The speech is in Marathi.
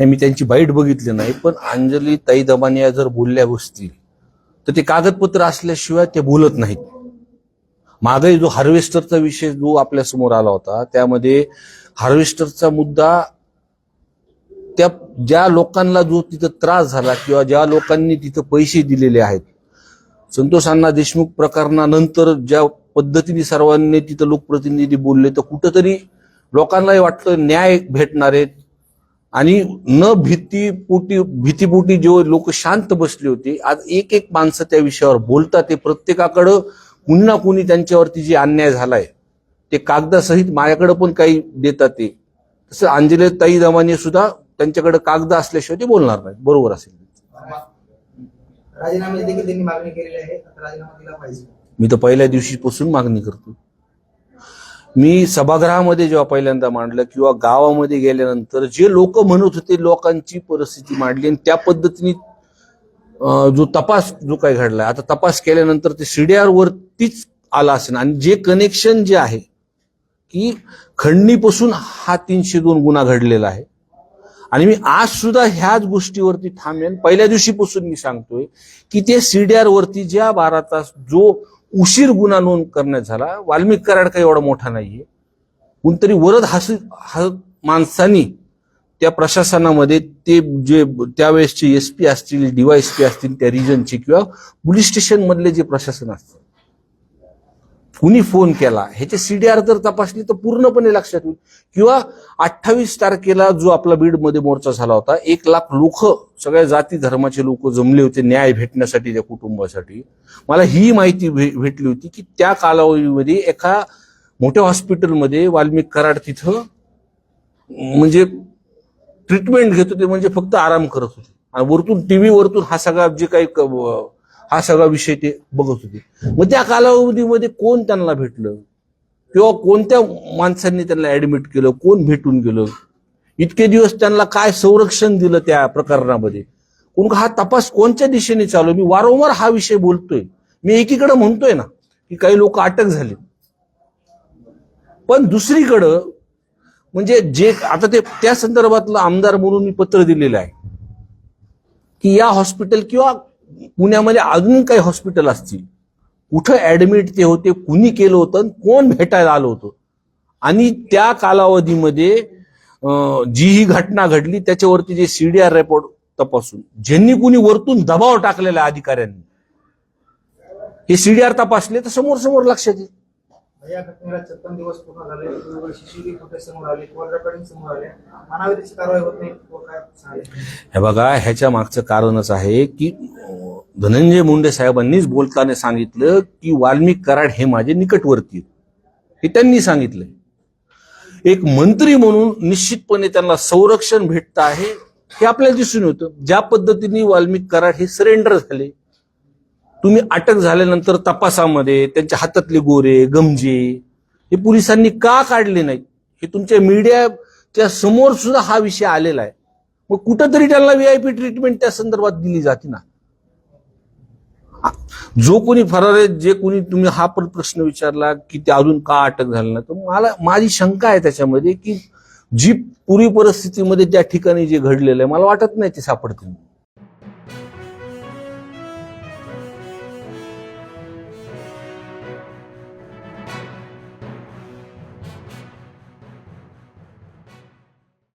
नाही मी त्यांची बाईट बघितली नाही पण अंजली ताई दमानिया जर बोलल्या बसतील तर ते कागदपत्र असल्याशिवाय ते बोलत नाहीत. मागे जो हार्वेस्टरचा विषय जो आपल्यासमोर आला होता त्यामध्ये हार्वेस्टरचा मुद्दा त्या ज्या लोकांना जो तिथं त्रास झाला किंवा ज्या लोकांनी तिथं पैसे दिलेले आहेत संतोष अण्णा देशमुख प्रकरणानंतर ज्या पद्धतीने सर्वांनी तिथं लोकप्रतिनिधी बोलले तर कुठंतरी लोकांनाही वाटलं न्याय भेटणार आहेत आणि न भीती पोटी भीतीपोटी जे लोक शांत बसले होते आज एक एक माणसं त्या विषयावर बोलतात ते प्रत्येकाकडं कुणी ना कुणी त्यांच्यावरती जे अन्याय झालाय ते कागदासहित माझ्याकडे पण काही देतात ते. तसं अंजली ताई दमाने सुद्धा त्यांच्याकडे कागद असल्याशिवाय ते बोलणार नाहीत. बरोबर असेल. राजीनामे देखील त्यांनी मागणी केलेली आहे. आता राजीनामा दिला पाहिजे. मी तर पहिल्या दिवशीपासून मागणी करतो मी सभागृहामध्ये जेव्हा पहिल्यांदा मांडलं किंवा गावामध्ये गेल्यानंतर जे लोक म्हणत होते लोकांची परिस्थिती मांडली आणि त्या पद्धतीने जो तपास जो काही घडलाय आता तपास केल्यानंतर ते सीडीआर वरतीच आला असेल. आणि जे कनेक्शन जे आहे की खंडणीपासून हा तीनशे दोन गुन्हा घडलेला आहे. आणि मी आज सुद्धा ह्याच गोष्टीवरती थांबेन. पहिल्या दिवशीपासून मी सांगतोय की ते सीडीआर वरती ज्या बारा तास जो उशीर गुन्हा नोंद करण्यात झाला. वाल्मिक कराड काही एवढा मोठा नाहीये. कोणतरी वरद हसी ह माणसांनी त्या प्रशासनामध्ये ते जे त्यावेळेसचे एस पी असतील डीवायएसपी असतील त्या रिजनचे किंवा पोलीस स्टेशनमधले जे प्रशासन असतं कुणी फोन केला ह्याचे सीडीआर जर तपासली तर पूर्णपणे लक्षात येईल. किंवा अठ्ठावीस तारखेला जो आपला बीडमध्ये मोर्चा झाला होता एक लाख लोक सगळ्या जाती धर्माचे लोक जमले होते न्याय भेटण्यासाठी त्या कुटुंबासाठी. मला ही माहिती भे- भेटली होती की त्या कालावधीमध्ये एका मोठ्या हॉस्पिटलमध्ये वाल्मिक कराड तिथं म्हणजे ट्रीटमेंट घेत होते म्हणजे फक्त आराम करत होते. आणि वरतून टीव्ही वरतून हा सगळा जे काही हा सगळा विषय ते बघत होते. मग त्या कालावधीमध्ये कोण त्यांना भेटलं? किंवा कोणत्या माणसांनी त्यांना ऍडमिट केलं? कोण भेटून गेलं? इतके दिवस त्यांना काय संरक्षण दिलं त्या प्रकरणामध्ये? कोण हा तपास कोणत्या दिशेने चालू? आहे? मी वारंवार हा विषय बोलतोय. मी एकीकडे म्हणतोय ना की काही लोक अटक झाले. पण दुसरीकडं म्हणजे जे आता ते त्या संदर्भातलं आमदार म्हणून मी पत्र दिलेलं आहे की या हॉस्पिटल किंवा पुण्यामध्ये अजून काही हॉस्पिटल असतील. कुठं ऍडमिट ते होते कुणी केलं होतं कोण भेटायला आलं होतं. आणि त्या कालावधीमध्ये जी ही घटना घडली त्याच्यावरती जे सीडीआर रिपोर्ट तपासून ज्यांनी कुणी वरतून दबाव टाकलेला अधिकाऱ्यांनी हे सीडीआर तपासले तर समोर समोर लक्षात येईल. या घटनेला छप्पन दिवस पूर्ण झाले वेगवेगळे सीसीटीव्ही फुटेज समोर आले कॉल रेकॉर्डिंग समोर आले. मानावी त्याची कारवाई होत नाही किंवा काय सांगायचं हे बघा ह्याच्या मागचं कारणच आहे की धनंजय मुंडे साहेबांनीच बोलताना सांगितलं की वाल्मिक कराड हे माझे निकटवर्ती हे त्यांनी सांगितलं एक मंत्री म्हणून निश्चितपणे त्यांना संरक्षण भेटतं आहे हे आपल्याला दिसून येतं. ज्या पद्धतीने वाल्मिक कराड हे सरेंडर झाले तुम्ही अटक झाल्यानंतर तपासामध्ये त्यांच्या हातातले गोरे गमजे हे पोलिसांनी का काढले नाहीत? हे तुमच्या मीडियाच्या समोर सुद्धा हा विषय आलेला आहे. मग कुठंतरी त्यांना व्हीआयपी ट्रीटमेंट त्या संदर्भात दिली जाते ना? जो कोणी फरार आहे जे कोणी तुम्ही हा पण प्रश्न विचारला की ते अजून का अटक झालं नाही तर मला माझी शंका आहे त्याच्यामध्ये की जी पूर्वी परिस्थितीमध्ये त्या ठिकाणी जे घडलेलं आहे मला वाटत नाही ते सापडतील.